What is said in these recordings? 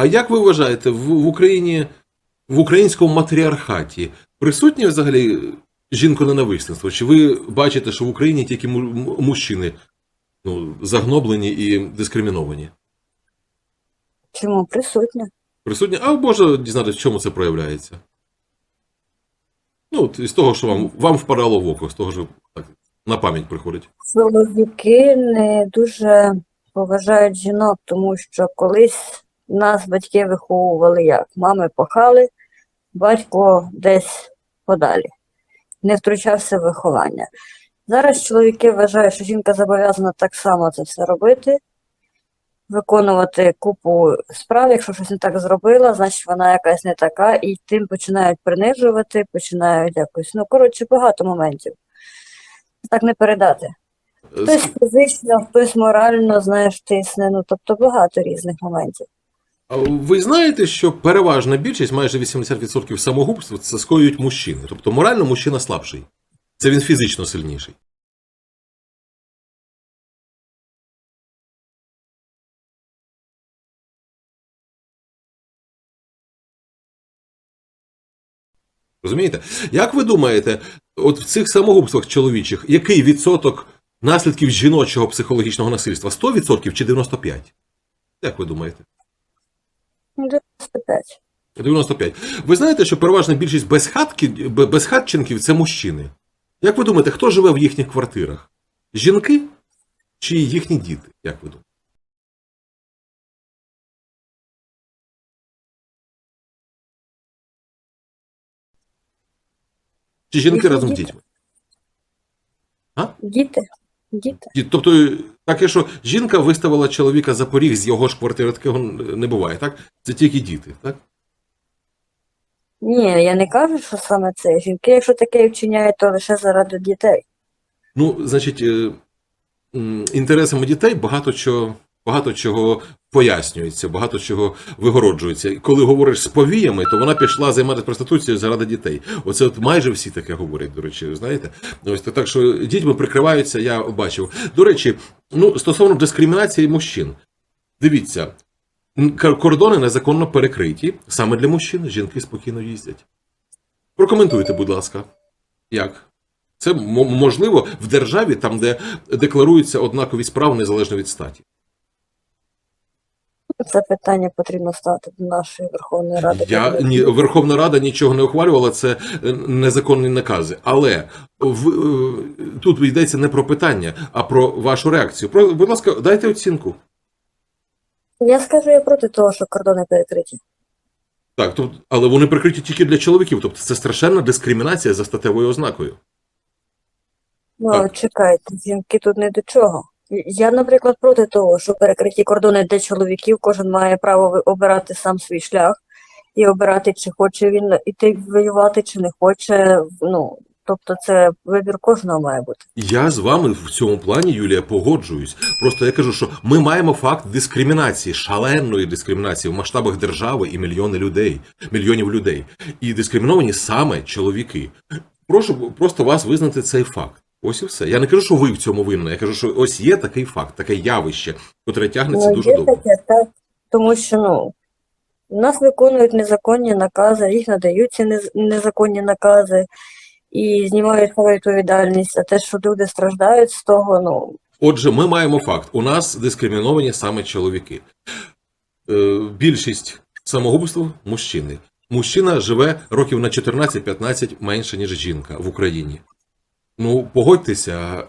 А як ви вважаєте, в, в Україні, в українському матріархаті присутнє взагалі жінко-ненависництво? Чи ви бачите, що в Україні тільки мужчини ну, загноблені і дискриміновані? Чому присутня? Присутні, а можна дізнатися, в чому це проявляється? Ну, із того, що вам, вам впадало в око, з того, що так, на пам'ять приходить. Чоловіки не дуже поважають жінок, тому що колись нас батьки виховували як? Мами пахали, батько десь подалі. Не втручався в виховання. Зараз чоловіки вважають, що жінка зобов'язана так само це все робити, виконувати купу справ. Якщо щось не так зробила, значить вона якась не така, і тим починають принижувати, починають якось. Ну, коротше, багато моментів. Так не передати. Хтось фізично, хтось морально, знаєш, тисне, ну тобто багато різних моментів. Ви знаєте, що переважна більшість, майже 80% самогубств, це скоюють мужчини. Тобто морально мужчина слабший. Це він фізично сильніший. Розумієте? Як ви думаєте, от в цих самогубствах чоловічих, який відсоток наслідків жіночого психологічного насильства? 100% чи 95%? Як ви думаєте? Ну, 95. 95. Ви знаєте, що переважна більшість безхатки, б- безхатченків це мужчини. Як ви думаєте, хто живе в їхніх квартирах? Жінки чи їхні діти? Як ви думаєте? Чи жінки Їхні разом з діти. дітьми? Діти. Діти. Тобто, Тобто, таке, що жінка виставила чоловіка за поріг з його ж квартири, такого не буває, так? Це тільки діти, так? Ні, я не кажу, що саме це. Жінки, якщо таке вчиняють, то лише заради дітей. Ну, значить, е, інтересами дітей багато чого, багато чого пояснюється, багато чого вигороджується. І Коли говориш з повіями, то вона пішла займатися проституцією заради дітей. Оце от майже всі таке говорять, до речі, знаєте. Ось так, що дітьми прикриваються, я бачив. До речі, ну, стосовно дискримінації мужчин, дивіться. Кордони незаконно перекриті саме для мужчин. Жінки спокійно їздять. Прокоментуйте, будь ласка. Як? Це можливо в державі, там, де декларуються однакові справи незалежно від статі. Це питання потрібно ставити до нашої Верховної Ради. Я ні, Верховна Рада нічого не ухвалювала, це е, незаконні накази. Але в, е, тут йдеться не про питання, а про вашу реакцію. Про, будь ласка, дайте оцінку. Я скажу, я проти того, що кордони перекриті. Так, тут, але вони прикриті тільки для чоловіків, тобто це страшенна дискримінація за статевою ознакою. Ну, Так. чекайте, жінки тут не до чого. Я, наприклад, проти того, що перекриті кордони для чоловіків, кожен має право обирати сам свій шлях і обирати, чи хоче він іти воювати, чи не хоче. Ну, тобто це вибір кожного має бути. Я з вами в цьому плані, Юлія, погоджуюсь. Просто я кажу, що ми маємо факт дискримінації, шаленої дискримінації в масштабах держави і мільйони людей, мільйонів людей. І дискриміновані саме чоловіки. Прошу просто вас визнати цей факт. Ось і все. Я не кажу, що ви в цьому винні. Я кажу, що ось є такий факт, таке явище, котре тягнеться Ну, дуже довго. таке, так. Тому що ну, нас виконують незаконні накази, їх надають ці нез- незаконні накази і знімають свою відповідальність. А те, що люди страждають з того, ну, Отже, ми маємо факт: у нас дискриміновані саме чоловіки. Е, більшість самогубств мужчини. Мужчина живе років на 14-15 менше, ніж жінка в Україні. Ну, погодьтеся,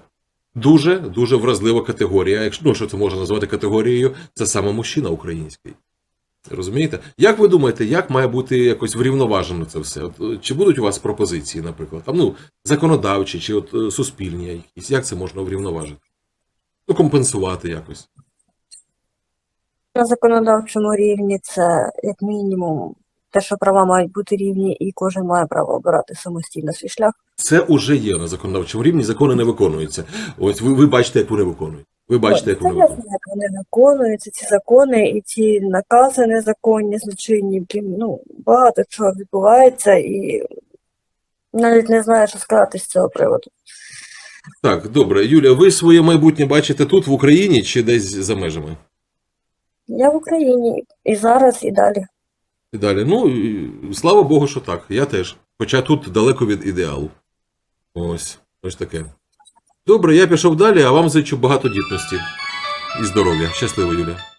дуже дуже вразлива категорія. Якщо ну, що це можна назвати категорією, це саме мужчина український. Розумієте? Як ви думаєте, як має бути якось врівноважено це все? От, е, чи будуть у вас пропозиції, наприклад, там, ну, законодавчі чи от, е, суспільні якісь? Як це можна врівноважити? Ну, компенсувати якось. на законодавчому рівні це як мінімум те, що права мають бути рівні, і кожен має право обирати самостійно свій шлях. Це уже є на законодавчому рівні, закони не виконуються. Ось ви, ви бачите, як вони виконують. Ви бачите, як вони ясно, виконують. як вони виконуються, ці закони і ці накази незаконні, злочинні, ну, багато чого відбувається, і навіть не знаю, що сказати з цього приводу. Так, добре. Юлія, ви своє майбутнє бачите тут, в Україні, чи десь за межами? Я в Україні і зараз, і далі. І далі. Ну, і слава Богу, що так. Я теж. Хоча тут далеко від ідеалу. Ось, ось таке. Добре, я пішов далі, а вам зичу багатодітності і здоров'я. Щасливо, Юля.